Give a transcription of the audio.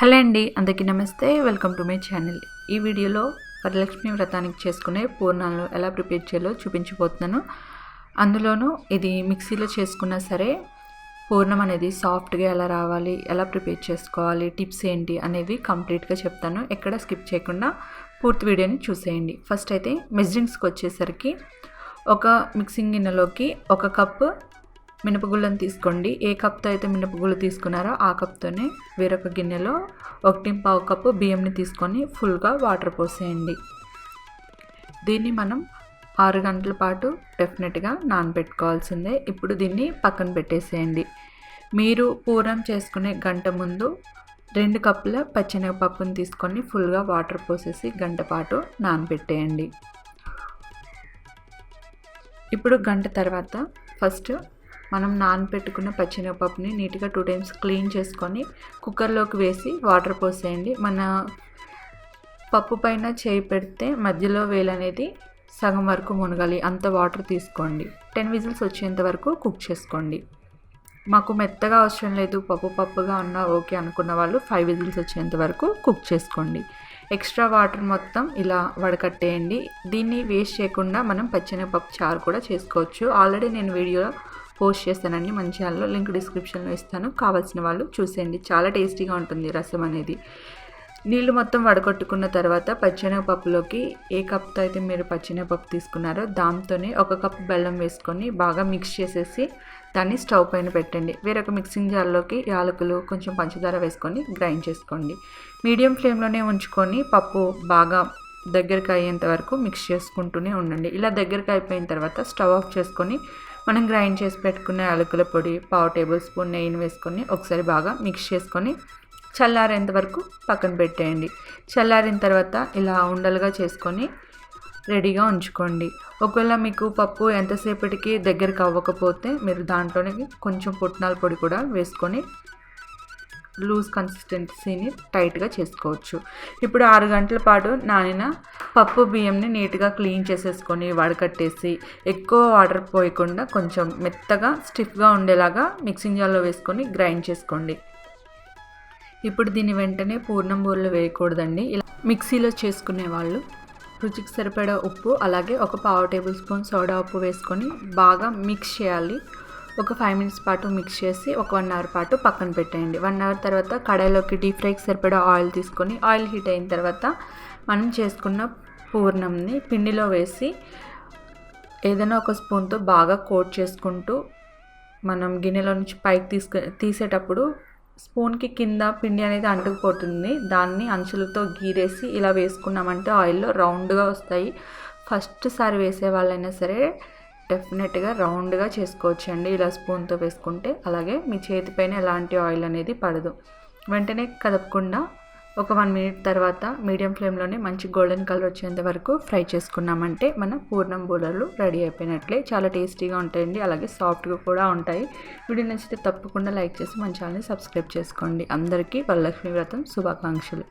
Hello అండి అందరికీ నమస్తే. Welcome to my channel. ఈ వీడియోలో వరలక్ష్మి వ్రతానికి చేసుకునే పూర్ణాలను ఎలా ప్రిపేర్ చేయాలో చూపించబోతున్నాను. అందులోనూ ఇది మిక్సీలో చేసుకున్నా సరే పూర్ణం అనేది సాఫ్ట్గా ఎలా రావాలి ఎలా ప్రిపేర్ చేసుకోవాలి టిప్స్ ఏంటి అనేవి కంప్లీట్గా చెప్తాను. ఎక్కడ స్కిప్ చేయకుండా పూర్తి వీడియోని చూసేయండి. ఫస్ట్ అయితే మెజరింగ్స్కి వచ్చేసరికి ఒక మిక్సింగ్ గిన్నెలోకి ఒక కప్పు మినపగుళ్ళను తీసుకోండి. ఏ కప్తో అయితే మినపగుళ్ళు తీసుకున్నారో ఆ కప్తోనే వేరొక గిన్నెలో ఒకటి పావు కప్పు బియ్యంని తీసుకొని ఫుల్గా వాటర్ పోసేయండి. దీన్ని మనం ఆరు గంటల పాటు డెఫినెట్గా నానబెట్టుకోవాల్సిందే. ఇప్పుడు దీన్ని పక్కన పెట్టేసేయండి. మీరు పూరం చేసుకునే గంట ముందు రెండు కప్పుల పచ్చెనగపప్పుని తీసుకొని ఫుల్గా వాటర్ పోసేసి గంట పాటు నానబెట్టేయండి. ఇప్పుడు గంట తర్వాత ఫస్ట్ మనం నానబెట్టుకున్న పచ్చెనగపప్పుని నీట్గా టూ టైమ్స్ క్లీన్ చేసుకొని కుక్కర్లోకి వేసి వాటర్ పోసేయండి. మన పప్పు పైన చేయి పెడితే మధ్యలో వేలు అనేది సగం వరకు మునగాలి. అంత వాటర్ తీసుకోండి. టెన్ విజిల్స్ వచ్చేంత వరకు కుక్ చేసుకోండి. మాకు మెత్తగా అవసరం లేదు. పప్పు పప్పుగా ఉన్నా ఓకే అనుకున్న వాళ్ళు ఫైవ్ విజిల్స్ వచ్చేంత వరకు కుక్ చేసుకోండి. ఎక్స్ట్రా వాటర్ మొత్తం ఇలా వడకట్టేయండి. దీన్ని వేస్ట్ చేయకుండా మనం పచ్చెనగపప్పు చారు కూడా చేసుకోవచ్చు. ఆల్రెడీ నేను వీడియోలో పోస్ట్ చేస్తానండి మంచిర్యాలలో లింక్ డిస్క్రిప్షన్లో ఇస్తాను. కావాల్సిన వాళ్ళు చూసేయండి. చాలా టేస్టీగా ఉంటుంది రసం అనేది. నీళ్ళు మొత్తం వడగొట్టుకున్న తర్వాత పచ్చెనగపప్పులోకి ఏ కప్తో అయితే మీరు పచ్చెనగపప్పు తీసుకున్నారో దాంతోనే ఒక కప్పు బెల్లం వేసుకొని బాగా మిక్స్ చేసేసి దాన్ని స్టవ్ పైన పెట్టండి. వేరొక మిక్సింగ్ జార్లోకి యాలకులు కొంచెం పంచదార వేసుకొని గ్రైండ్ చేసుకోండి. మీడియం ఫ్లేమ్లోనే ఉంచుకొని పప్పు బాగా దగ్గరికి అయ్యేంత వరకు మిక్స్ చేసుకుంటూనే ఉండండి. ఇలా దగ్గరికి అయిపోయిన తర్వాత స్టవ్ ఆఫ్ చేసుకొని మనం గ్రైండ్ చేసి పెట్టుకున్న అలుకుల పొడి పావు టేబుల్ స్పూన్ నెయ్యిని వేసుకొని ఒకసారి బాగా మిక్స్ చేసుకొని చల్లారేంత వరకు పక్కన పెట్టేయండి. చల్లారిన తర్వాత ఇలా ఉండలుగా చేసుకొని రెడీగా ఉంచుకోండి. ఒకవేళ మీకు పప్పు ఎంతసేపటికి దగ్గరికి అవ్వకపోతే మీరు దాంట్లోనే కొంచెం పుట్నాల పొడి కూడా వేసుకొని లూజ్ కన్సిస్టెన్సీని టైట్గా చేసుకోవచ్చు. ఇప్పుడు ఆరు గంటల పాటు నానిన పప్పు బియ్యంని నీట్గా క్లీన్ చేసేసుకొని వడకట్టేసి ఎక్కువ వాటర్ పోయకుండా కొంచెం మెత్తగా స్టిఫ్గా ఉండేలాగా మిక్సింగ్ జార్లో వేసుకొని గ్రైండ్ చేసుకోండి. ఇప్పుడు దీన్ని వెంటనే పూర్ణం బూరలు వేయకూడదండి. ఇలా మిక్సీలో చేసుకునే వాళ్ళు రుచికి సరిపడా ఉప్పు అలాగే ఒక పావు టేబుల్ స్పూన్ సోడా ఉప్పు వేసుకొని బాగా మిక్స్ చేయాలి. ఒక ఫైవ్ మినిట్స్ పాటు మిక్స్ చేసి ఒక వన్ అవర్ పాటు పక్కన పెట్టేయండి. వన్ అవర్ తర్వాత కడాయిలోకి డీప్ ఫ్రైకి సరిపడా ఆయిల్ తీసుకొని ఆయిల్ హీట్ అయిన తర్వాత మనం చేసుకున్న పూర్ణంని పిండిలో వేసి ఏదైనా ఒక స్పూన్తో బాగా కోట్ చేసుకుంటూ మనం గిన్నెలో నుంచి పైకి తీసుకు తీసేటప్పుడు స్పూన్కి కింద పిండి అనేది అంటుకుపోతుంది. దాన్ని అంచులతో గీరేసి ఇలా వేసుకున్నామంటే ఆయిల్లో రౌండ్గా వస్తాయి. ఫస్ట్ సారి వేసే వాళ్ళైనా సరే డెఫినెట్గా రౌండ్గా చేసుకోవచ్చండి. ఇలా స్పూన్తో వేసుకుంటే అలాగే మీ చేతిపైన ఎలాంటి ఆయిల్ అనేది పడదు. వెంటనే కదపకుండా ఒక వన్ మినిట్ తర్వాత మీడియం ఫ్లేమ్లోనే మంచి గోల్డెన్ కలర్ వచ్చేంత వరకు ఫ్రై చేసుకున్నామంటే మన పూర్ణం బూలర్లు రెడీ అయిపోయినట్లే. చాలా టేస్టీగా ఉంటాయండి. అలాగే సాఫ్ట్గా కూడా ఉంటాయి. వీడియో నచ్చితే తప్పకుండా లైక్ చేసి మన ఛానల్ని సబ్స్క్రైబ్ చేసుకోండి. అందరికీ వరలక్ష్మి వ్రతం శుభాకాంక్షలు.